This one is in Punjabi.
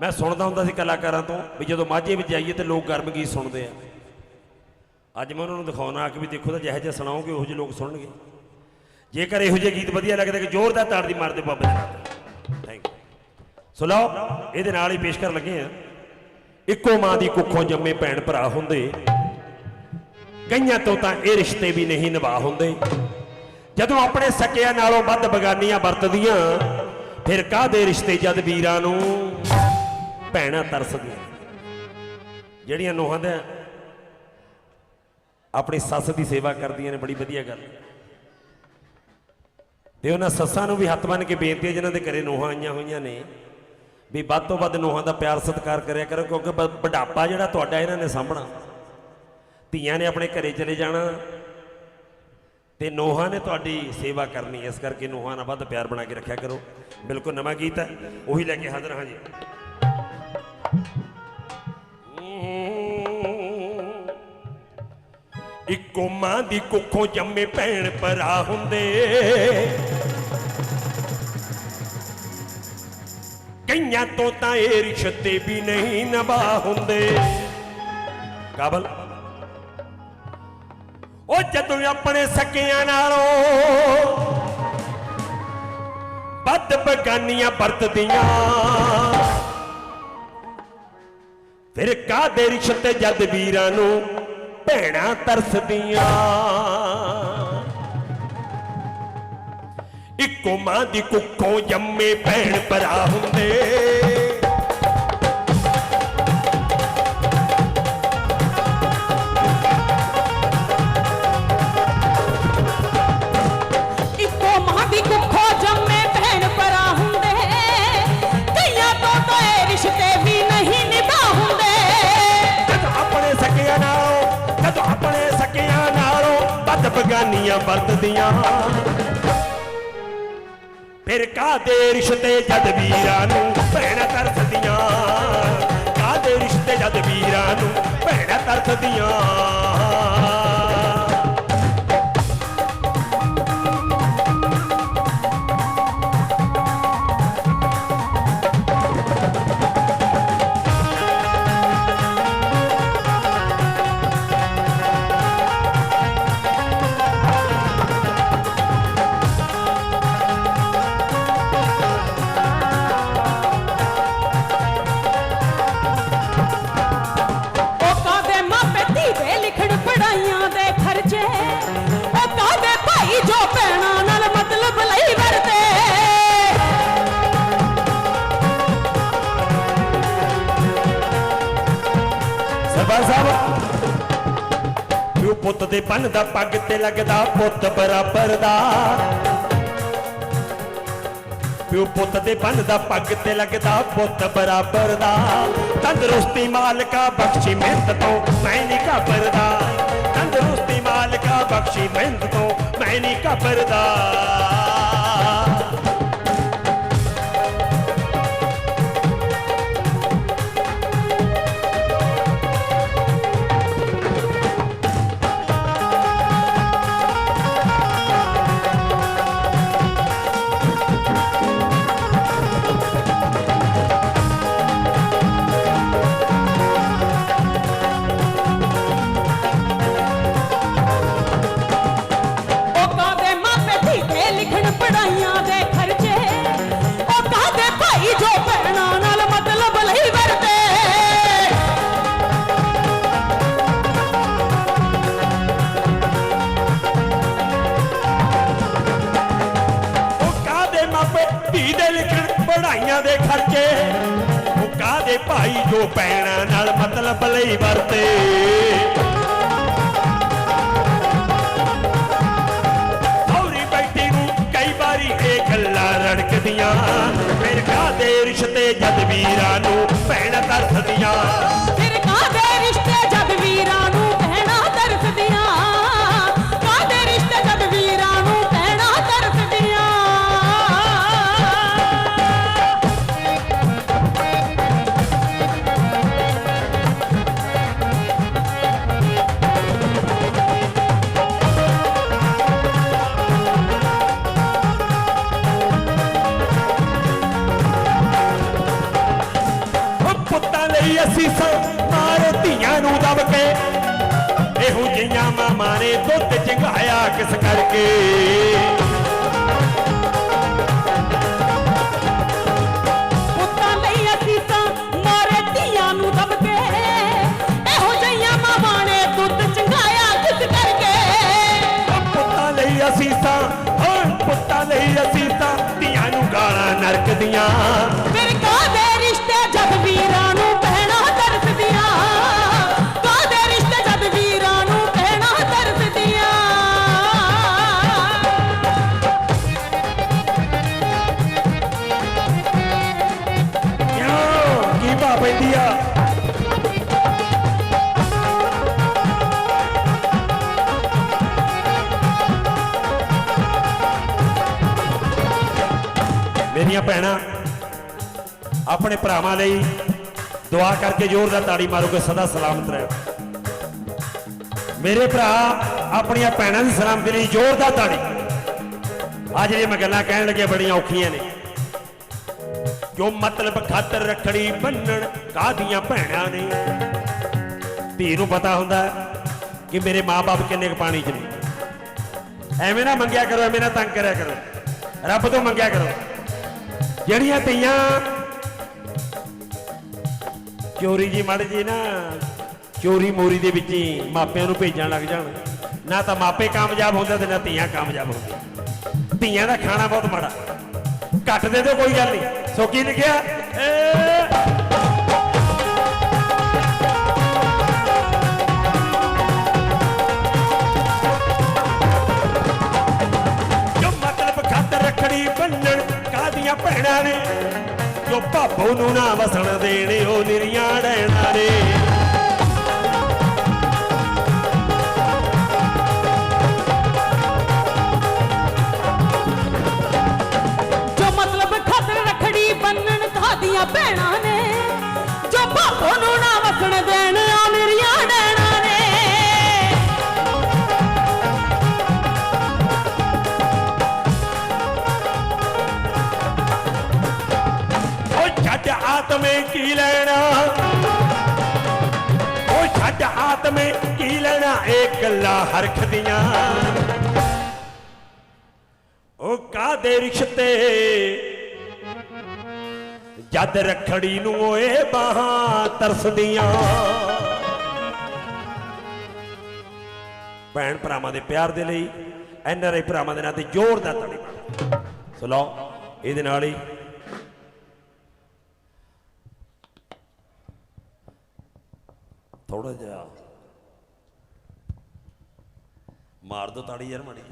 ਮੈਂ ਸੁਣਦਾ ਹੁੰਦਾ ਸੀ ਕਲਾਕਾਰਾਂ ਤੋਂ ਵੀ ਜਦੋਂ ਮਾਝੇ ਵਿੱਚ ਜਾਈਏ ਤੇ ਲੋਕ ਗਰਮ ਗੀਤ ਸੁਣਦੇ ਆ। ਅੱਜ ਮੈਂ ਉਹਨਾਂ ਨੂੰ ਦਿਖਾਉਣਾ ਆ ਕਿ ਵੀ ਦੇਖੋ ਤਾਂ ਜਿਹੋ ਜਿਹਾ ਸੁਣਾਓਗੇ, ਉਹੋ ਜਿਹੇ ਲੋਕ ਸੁਣਨਗੇ। ਜੇਕਰ ਇਹੋ ਜਿਹੇ ਗੀਤ ਵਧੀਆ ਲੱਗਦੇ ਕਿ ਜ਼ੋਰਦਾਰ ਤਾੜੀ ਮਾਰਦੇ ਬਾਬੇ ਦੇ ਨਾਲ ਥੈਂਕ ਯੂ ਸੋ ਲਓ, ਇਹਦੇ ਨਾਲ ਹੀ ਪੇਸ਼ ਕਰਨ ਲੱਗੇ ਆ। ਇੱਕੋ ਮਾਂ ਦੀ ਕੁੱਖੋਂ ਜੰਮੇ ਭੈਣ ਭਰਾ ਹੁੰਦੇ। ਕਈਆਂ ਤੋਂ ਤਾਂ ਇਹ ਰਿਸ਼ਤੇ ਵੀ ਨਹੀਂ ਨਿਭਾ ਹੁੰਦੇ। ਜਦੋਂ ਆਪਣੇ ਸਕਿਆਂ ਨਾਲੋਂ ਵੱਧ ਬਗਾਨੀਆਂ ਵਰਤਦੀਆਂ, ਫਿਰ ਕਾਹਦੇ ਰਿਸ਼ਤੇ ਜਦ ਵੀਰਾਂ ਨੂੰ? ਭੈਣਾਂ ਤਰਸਦੀਆਂ ਜਿਹੜੀਆਂ ਨੋਹਾਂ ਦੇ ਆਪਣੀ ਸੱਸ ਦੀ ਸੇਵਾ ਕਰਦੀਆਂ ਨੇ, ਬੜੀ ਵਧੀਆ ਗੱਲ। ਤੇ ਉਹਨਾਂ ਸੱਸਾਂ ਨੂੰ ਵੀ ਹੱਥ ਬੰਨ ਕੇ ਬੇਨਤੀ ਹੈ, ਜਿਨ੍ਹਾਂ ਦੇ ਘਰੇ ਨੋਹਾਂ ਆਈਆਂ ਹੋਈਆਂ ਨੇ, ਵੀ ਵੱਧ ਤੋਂ ਵੱਧ ਨੋਹਾਂ ਦਾ ਪਿਆਰ ਸਤਿਕਾਰ ਕਰਿਆ ਕਰੋ, ਕਿਉਂਕਿ ਬੁਢਾਪਾ ਜਿਹੜਾ ਤੁਹਾਡਾ ਇਹਨਾਂ ਨੇ ਸਾਂਭਣਾ। ਧੀਆਂ ਨੇ ਆਪਣੇ ਘਰੇ ਚਲੇ ਜਾਣਾ ਤੇ ਨੋਹਾਂ ਨੇ ਤੁਹਾਡੀ ਸੇਵਾ ਕਰਨੀ, ਇਸ ਕਰਕੇ ਨੋਹਾਂ ਨਾਲ ਵੱਧ ਪਿਆਰ ਬਣਾ ਕੇ ਰੱਖਿਆ ਕਰੋ। ਬਿਲਕੁਲ ਨਵਾਂ ਗੀਤ ਹੈ, ਉਹੀ ਲੈ ਕੇ ਹਾਜ਼ਰ ਹਾਂ ਜੀ। ਇੱਕੋ ਮਾਂ ਦੀ ਕੁੱਖੋਂ ਜੰਮੇ ਭੈਣ ਭਰਾ ਹੁੰਦੇ। ਕਈਆਂ ਤੋਂ ਤਾਂ ਇਹ ਰਿਸ਼ਤੇ ਵੀ ਨਹੀਂ ਨਿਭਾ ਹੁੰਦੇ। ਕਾਬਲ? ਉਹ ਜਦੋਂ ਆਪਣੇ ਸਕਿਆਂ ਨਾਲੋਂ ਵੱਧ ਬਗਾਨੀਆਂ ਵਰਤਦੀਆਂ। ਫਿਰ ਕਾਦੇ ਰਿਸ਼ਤੇ ਜਦ ਵੀਰਾਂ ਨੂੰ ਭੈਣਾਂ ਤਰਸਦੀਆਂ। ਇੱਕੋ ਮਾਂ ਦੀ ਕੁੱਖੋਂ ਜੰਮੇ ਭੈਣ ਭਰਾ ਹੁੰਦੇ। ਨਾਲੋਂ ਬਗਾਨੀਆਂ ਵਰਤਦੀਆਂ। ਫਿਰ ਕਾਦੇ ਰਿਸ਼ਤੇ ਜਦ ਵੀਰਾਂ ਨੂੰ ਭੈਣਾਂ ਤਰਸਦੀਆਂ? ਕਾਦੇ ਰਿਸ਼ਤੇ ਜਦ ਵੀਰਾਂ ਨੂੰ ਭੈਣਾਂ ਤਰਸਦੀਆਂ? ਦੇ ਬੰਨ ਦਾ ਪੱਗ ਤੇ ਲੱਗਦਾ ਪੁੱਤ ਬਰਾਬਰ ਦਾ। ਪਿਓ ਪੁੱਤ ਦੇ ਬੰਨ ਦਾ ਪੱਗ ਤੇ ਲੱਗਦਾ ਪੁੱਤ ਬਰਾਬਰ ਦਾ। ਤੰਦਰੁਸਤੀ ਮਾਲਕਾ ਬਖਸ਼ੀ ਮਿਹਨਤ ਤੋਂ ਮੈਂ ਨਹੀਂ ਘਬਰਦਾ। ਤੰਦਰੁਸਤੀ ਮਾਲਕਾ ਬਖਸ਼ੀ ਮਿਹਨਤ ਤੋਂ ਮੈਂ ਨਹੀਂ ਘਬਰਦਾ। ਲਿਖਣ ਦੇ ਖਰਚੇ। ਉਹ ਕਾਦੇ ਭਾਈ ਜੋ ਪੈਣਾ ਨਾਲ ਮਤਲਬ ਲਈ ਵਰਤੇ। ਸੌਰੀ ਬੈਠੀ ਨੂੰ ਕਈ ਵਾਰੀ ਇਹ ਗੱਲਾਂ ਰੜਕਦੀਆਂ। ਫਿਰ ਕਾਦੇ ਰਿਸ਼ਤੇ ਜਦ ਵੀਰਾਂ ਨੂੰ ਭੈਣ ਤਰਸਦੀਆਂ। ਲਈ ਅਸੀਸਾਂ ਮਾਰੇ ਧੀਆਂ ਨੂੰ ਦਬ ਕੇ। ਇਹੋ ਜਿਹੀਆਂ ਮਾਂ ਨੇ ਦੁੱਧ ਚੰਗਾਇਆ ਕਿਸ ਕਰਕੇ? ਚੰਗਾਇਆ ਕਿਸ ਕਰਕੇ? ਪੁੱਤਾਂ ਲਈ ਅਸੀਸਾਂ ਓਏ ਪੁੱਤਾਂ ਲਈ ਅਸੀਸਾਂ ਧੀਆਂ ਨੂੰ ਗਾਲਾਂ ਨਰਕ ਮੇਰੀਆਂ ਭੈਣਾਂ, ਆਪਣੇ ਭਰਾਵਾਂ ਲਈ ਦੁਆ ਕਰਕੇ ਜ਼ੋਰ ਦਾ ਤਾੜੀ ਮਾਰੋਗੇ, ਸਦਾ ਸਲਾਮਤ ਰਹਿ। ਮੇਰੇ ਭਰਾ, ਆਪਣੀਆਂ ਭੈਣਾਂ ਦੀ ਸਲਾਮਤੀ ਲਈ ਜੋਰ ਦਾ ਤਾੜੀ। ਆ ਜਿਹੜੀਆਂ ਮੈਂ ਗੱਲਾਂ ਕਹਿਣ ਲੱਗਿਆ, ਬੜੀਆਂ ਔਖੀਆਂ ਨੇ। ਜੋ ਮਤਲਬ ਖਾਤਰ ਰੱਖੜੀ ਬੰਨਣ ਕਾਦੀਆਂ ਭੈਣਾਂ ਨੇ? ਧੀ ਨੂੰ ਪਤਾ ਹੁੰਦਾ ਕਿ ਮੇਰੇ ਮਾਪੇ ਕਿੰਨੇ ਕੁ ਪਾਣੀ 'ਚ ਨੇ। ਐਵੇਂ ਨਾ ਮੰਗਿਆ ਕਰੋ, ਐਵੇਂ ਨਾ ਤੰਗ ਕਰਿਆ ਕਰੋ। ਰੱਬ ਤੋਂ ਮੰਗਿਆ ਕਰੋ। ਜਿਹੜੀਆਂ ਧੀਆਂ ਚੋਰੀ ਜੀ ਮੜ ਜੀ ਨਾ, ਚੋਰੀ ਮੋਰੀ ਦੇ ਵਿੱਚ ਹੀ ਮਾਪਿਆਂ ਨੂੰ ਭੇਜਣ ਲੱਗ ਜਾਣ। ਨਾ ਤਾਂ ਮਾਪੇ ਕਾਮਯਾਬ ਹੁੰਦੇ ਤੇ ਨਾ ਧੀਆਂ ਕਾਮਯਾਬ ਹੁੰਦੀਆਂ। ਧੀਆਂ ਦਾ ਖਾਣਾ ਬਹੁਤ ਮਾੜਾ। ਘੱਟ ਦੇ ਦਿਓ, ਕੋਈ ਗੱਲ ਨਹੀਂ। ਸੋ ਕੀ ਲਿਖਿਆ? ਏ ਕਾਦੀਆਂ ਨੇ। ਜੋ ਭਾਬੋ ਨੂੰ ਨਾ ਵਸਣ ਦੇਣੇ, ਉਹ ਨਿਰੀਆਂ ਡੈਣਾ ਨੇ। ਜੋ ਮਤਲਬ ਖਾਤਰ ਰਖੜੀ ਬੰਨਣ ਤੁਹਾਡੀਆਂ ਭੈਣਾਂ ਛੱਡ ਆਤਮੇ ਕੀ ਲੈਣਾ ਉਹ ਛੱਡ ਆਤਮੇ ਕੀ ਲੈਣਾ ਇਹ ਗੱਲਾਂ ਹਰਖ ਦੀਆਂ ਉਹ ਕਾਦੇ ਰਿਸ਼ਤੇ ਜਦ ਰਖੜੀ ਨੂੰ ਓਏ ਬਾਹਾਂ ਤਰਸਦੀਆਂ ਭੈਣ ਭਰਾਵਾਂ ਦੇ ਪਿਆਰ ਦੇ ਲਈ ਐਨਆਰਆਈ ਭਰਾਵਾਂ ਦੇ ਨਾਂ ਤੇ ਜ਼ੋਰਦਾਰ ਤਾੜੀ ਮਾਰੋ ਸੋ ਲਓ ਇਹਦੇ ਨਾਲ ਹੀ ਥੋੜਾ ਜਿਹਾ। ਮਾਰ ਦੋ ਤਾੜੀ ਯਾਰ ਮਾੜੀ